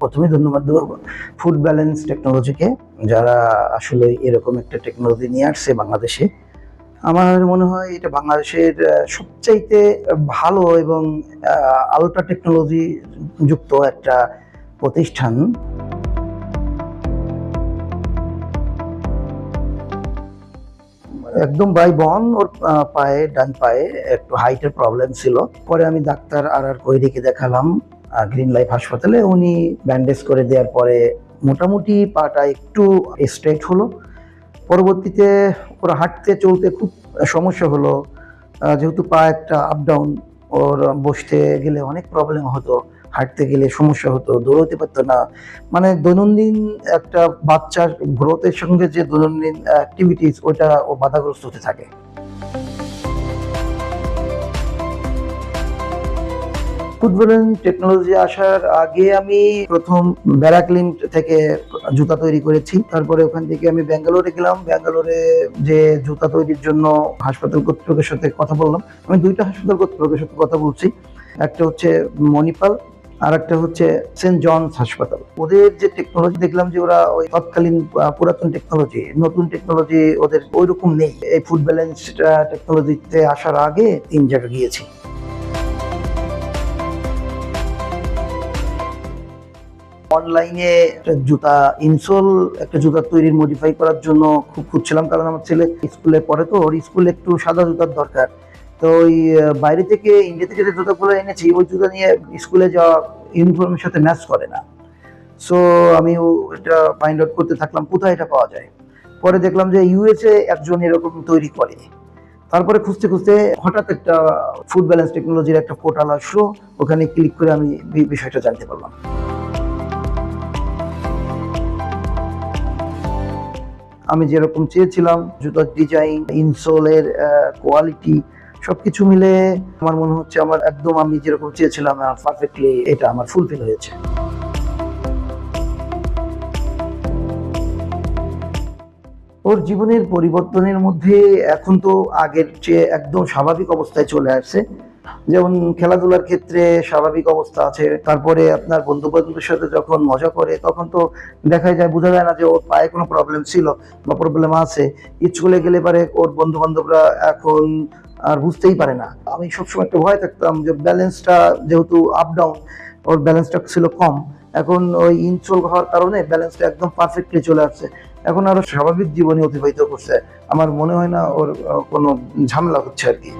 প্রথমে ধন্যবাদ দেবো ফুড ব্যালেন্স টেকনোলজিকে যারা আসলে এরকম একটা টেকনোলজি নিয়ে আসছে বাংলাদেশে। আমার মনে হয় এটা বাংলাদেশের সবচাইতে ভালো এবং আলট্রা টেকনোলজি যুক্ত একটা প্রতিষ্ঠান। একদম বাই বন, ওর পায়ে, ডান পায়ে একটু হাইটের প্রবলেম ছিল। পরে আমি ডাক্তার আর আর কৈরিকে দেখালাম। গ্রিন লাইফ হাসপাতালে উনি ব্যান্ডেজ করে দেওয়ার পরে মোটামুটি পাটা একটু স্ট্রেট হলো। পরবর্তীতে ওরা হাঁটতে চলতে খুব সমস্যা হলো। যেহেতু পা একটা আপ ডাউন ওর বসতে গেলে অনেক প্রবলেম হতো, হাঁটতে গেলে সমস্যা হতো, দৌড়তে পারতো না। মানে দৈনন্দিন একটা বাচ্চার গ্রোথের সঙ্গে যে দৈনন্দিন অ্যাক্টিভিটিস ওটা ও বাধাগ্রস্ত হতে থাকে। ফুটবলের টেকনোলজি আসার আগে আমি প্রথম ব্যারাকলিন থেকে জুতা তৈরি করেছি। তারপরে ওখান থেকে আমি ব্যাঙ্গালোরে গেলাম। ব্যাঙ্গালোরে যে জুতা তৈরির জন্য হাসপাতাল কর্তৃপক্ষের সাথে কথা বললাম। আমি দুইটা হাসপাতাল কর্তৃপক্ষের সাথে কথা বলছি। একটা হচ্ছে মণিপাল আর একটা হচ্ছে সেন্ট জনস হাসপাতাল। ওদের যে টেকনোলজি দেখলাম যে ওরা ওই তৎকালীন পুরাতন টেকনোলজি নতুন টেকনোলজি ওদের ওই রকম নেই। এই ফুড ব্যালেন্স টেকনোলজিতে আসার আগে তিন জায়গা গিয়েছি। অনলাইনে একটা জুতা ইনসোল একটা জুতা তৈরির মডিফাই করার জন্য খুব খুঁজছিলাম, কারণ আমার ছেলে স্কুলে পড়ে তো, ওর স্কুলে একটু সাদা জুতার দরকার। তো ওই বাইরে থেকে ইন্ডিয়া থেকে যে জুতাগুলো এনেছি, ওই জুতা নিয়ে স্কুলে যাওয়া ইউনিফর্মের সাথে ম্যাচ করে না। সো আমি এটা ফাইন্ড আউট করতে থাকলাম, কোথায় এটা পাওয়া যায়? পরে দেখলাম যে ইউএসএ একজন এরকম তৈরি করে। তারপরে খুঁজতে খুঁজতে হঠাৎ একটা ফুড ব্যালেন্স টেকনোলজির একটা পোর্টাল আসলো, ওখানে ক্লিক করে আমি বিষয়টা জানতে পারলাম। আমি যেরকম চেয়েছিলাম, জুতার ডিজাইন ইনসোলের কোয়ালিটি সবকিছু মিলে আমার মনে হচ্ছে আমার একদম আমি যেরকম চেয়েছিলাম পারফেক্টলি এটা আমার ফুলফিল হয়েছে। ওর জীবনের পরিবর্তনের মধ্যে এখন তো আগের চেয়ে একদম স্বাভাবিক অবস্থায় চলে আসছে। যেমন খেলাধুলার ক্ষেত্রে স্বাভাবিক অবস্থা আছে, তারপরে আপনার বন্ধু বান্ধবের সাথে যখন মজা করে, তখন তো দেখা যায়, বোঝা যায় না যে ওর পায়ে কোনো প্রবলেম ছিল বা প্রবলেম আছে। স্কুলে গেলে পারে ওর বন্ধু বান্ধবরা এখন আর বুঝতেই পারে না। আমি সবসময় একটা ভয় থাকতাম যে ব্যালেন্সটা যেহেতু আপ ডাউন ওর ব্যালেন্সটা ছিল কম। এখন ওই ইনসোল হওয়ার কারণে ব্যালেন্সটা একদম পারফেক্টলি চলে আসছে। এখন আরও স্বাভাবিক জীবনে অতিবাহিত করছে। আমার মনে হয় না ওর কোনো ঝামেলা হচ্ছে আর কি।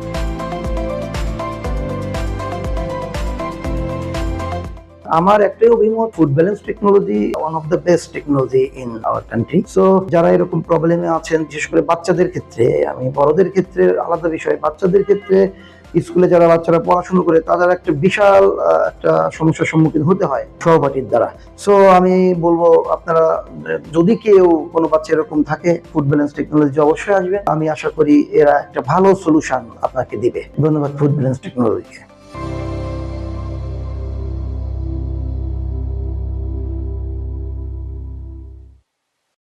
আমার একটাই অভিমত food balance technology one of the best technology in our country so যারা এরকম প্রবলেমে আছেন, বিশেষ করে বাচ্চাদের ক্ষেত্রে, আমি বড়দের ক্ষেত্রে আলাদা বিষয়, বাচ্চাদের ক্ষেত্রে স্কুলে যারা বাচ্চারা পড়াশোনা করে, তাদের একটা বিশাল একটা সমস্যার সম্মুখীন হতে হয় সহপাঠীর দ্বারা। সো আমি বলব, আপনারা, যদি কেউ কোনো বাচ্চা এরকম থাকে ফুড ব্যালেন্স টেকনোলজি অবশ্যই আসবে। আমি আশা করি এরা একটা ভালো সলিউশন আপনাকে দিবে। ধন্যবাদ ফুড ব্যালেন্স টেকনোলজিকে